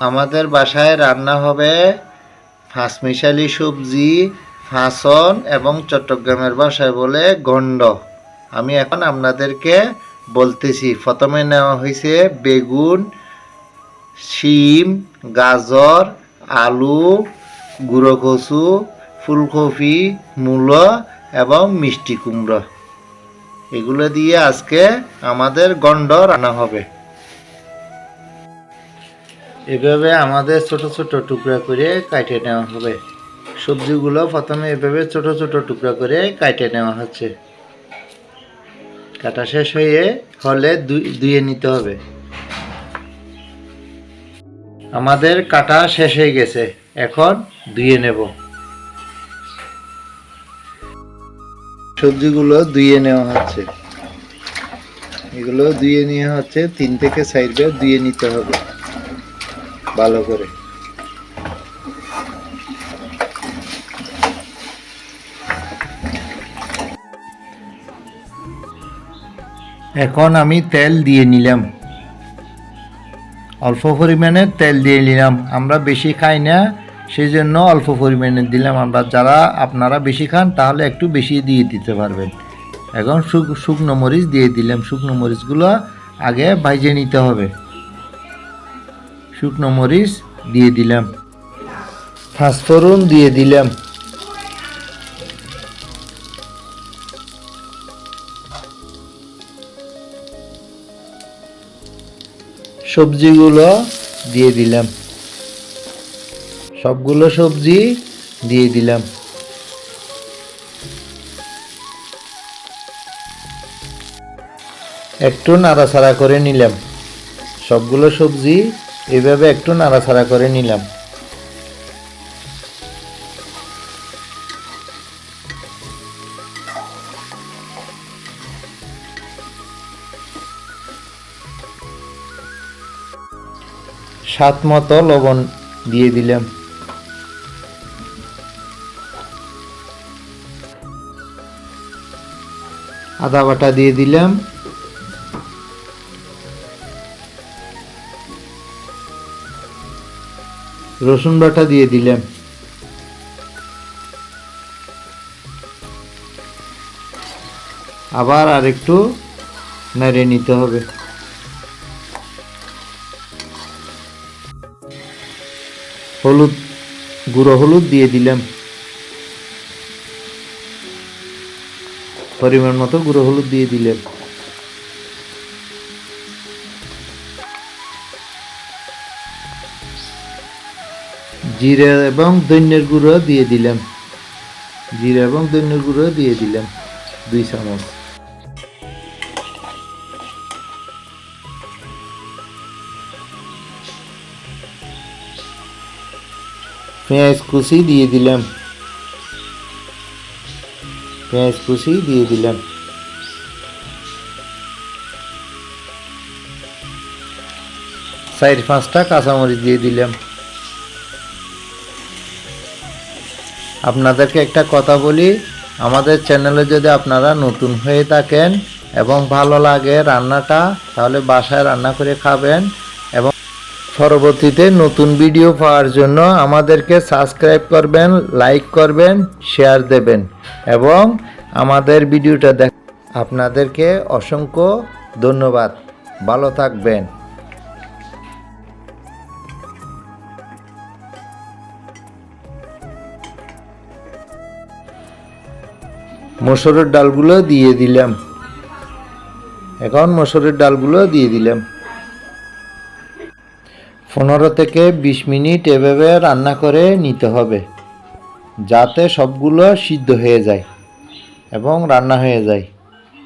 আমাদের বাসায় রান্না হবে ফাঁসমিশালি সবজি, ফাঁসন এবং চট্টগ্রামের ভাষায় বলে গন্ড। আমি এখন আপনাদেরকে বলতেছি, প্রথমে নেওয়া হয়েছে বেগুন, শিম, গাজর, আলু, গুঁড়ো কচু, ফুলকপি, মূলো এবং মিষ্টি কুমড়ো। এগুলো দিয়ে আজকে আমাদের গন্ড রান্না হবে। এভাবে আমাদের ছোট ছোট টুকরা করে কাটে নেওয়া হবে। সবজিগুলো প্রথমে এভাবে ছোট ছোট টুকরা করে কাটে নেওয়া হচ্ছে। কাটা শেষ হয়ে হলে ধুয়ে নিতে হবে। আমাদের কাটা শেষ হয়ে গেছে। এখন ধুয়ে নেব। সবজিগুলো ধুয়ে নেওয়া হচ্ছে। এগুলো ধুয়ে নেওয়া হচ্ছে, তিন থেকে চার বার ধুয়ে নিতে হবে। ভালো করে। এখন আমি তেল দিয়ে নিলাম। অল্প পরিমাণে তেল দিয়ে নিলাম। আমরা বেশি খাই না সেই জন্য অল্প পরিমাণে দিলাম। আমরা যারা আপনারা বেশি খান, তাহলে একটু বেশি দিয়ে দিতে পারবেন। এখন শুক- শুকনো মরিচ দিয়ে দিলাম। শুকনো মরিচগুলো আগে ভাইজে নিতে হবে। শুকনো মরিচ দিয়ে দিলাম। ফাঁসফোড়ন দিয়ে দিলাম। সবজিগুলো দিয়ে দিলাম। সবগুলো সবজি দিয়ে দিলাম। একটু নাড়াচাড়া করে নিলাম। সবগুলো সবজি এভাবে একটু নাড়াচাড়া করে নিলাম। স্বাদ মতো লবণ দিয়ে দিলাম। আদা বাটা দিয়ে দিলাম। রসুন বাটা দিয়ে দিলাম। আবার আরেকটু নেড়ে নিতে হবে। হলুদ, গুঁড়ো হলুদ দিয়ে দিলাম। পরিমাণ মতো গুঁড়ো হলুদ দিয়ে দিলাম। জিরে এবং দৈন্যের গুঁড়ো দিয়ে দিলাম জিরে এবং দৈন্যের গুঁড়ো দিয়ে দিলাম দুই চামচ পেঁয়াজ কুচি দিয়ে দিলাম পেঁয়াজ কুচি দিয়ে দিলাম চার পাঁচটা কাঁচামরিচ দিয়ে দিলাম আপনাদেরকে একটা কথা বলি, আমাদের চ্যানেলে যদি আপনারা নতুন হয়ে থাকেন এবং ভালো লাগে রান্নাটা, তাহলে বাসায় রান্না করে খাবেন এবং পরবর্তীতে নতুন ভিডিও পাওয়ার জন্য আমাদেরকে সাবস্ক্রাইব করবেন লাইক করবেন শেয়ার দেবেন এবং আমাদের ভিডিওটা দেখ আপনাদেরকে অসংখ্য ধন্যবাদ। ভালো থাকবেন। মসুরের ডালগুলো দিয়ে দিলাম। এখন মসুরের ডালগুলো দিয়ে দিলাম। পনেরো থেকে বিশ মিনিট এভাবে রান্না করে নিতে হবে, যাতে সবগুলো সিদ্ধ হয়ে যায় এবং রান্না হয়ে যায়।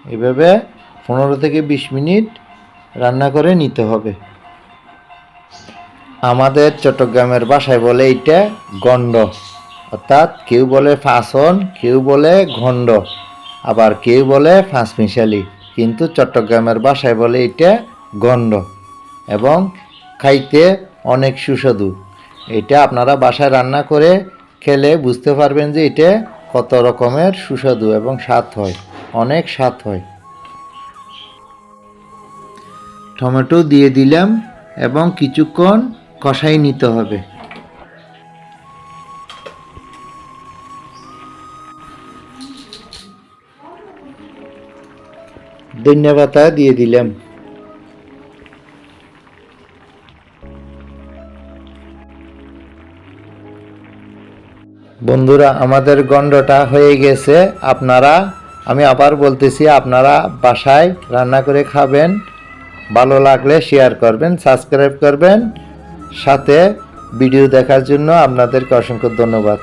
এভাবে পনেরো থেকে বিশ মিনিট রান্না করে নিতে হবে। আমাদের চট্টগ্রামের বাসায় বলে এইটা গন্ড অর্থাৎ কেউ বলে ফাঁসন, কেউ বলে ঘণ্ড, আবার কেউ বলে ফাঁস মিশালি কিন্তু চট্টগ্রামের বাসায় বলে এটা গন্ড এবং খাইতে অনেক সুস্বাদু। এটা আপনারা বাসায় রান্না করে খেলে বুঝতে পারবেন যে এটা কত রকমের সুস্বাদু এবং স্বাদ হয়, অনেক স্বাদ হয়। টমেটো দিয়ে দিলাম এবং কিছুক্ষণ কষাই নিতে হবে। ধন্যবাদ দিয়ে দিলাম। বন্ধুরা, আমাদের গন্ডটা হয়ে গেছে। আপনারা, আমি আবার বলতেছি, আপনারা বাসায় রান্না করে খাবেন। ভালো লাগলে শেয়ার করবেন সাবস্ক্রাইব করবেন। সাথে ভিডিও দেখার জন্য আপনাদেরকে অসংখ্য ধন্যবাদ।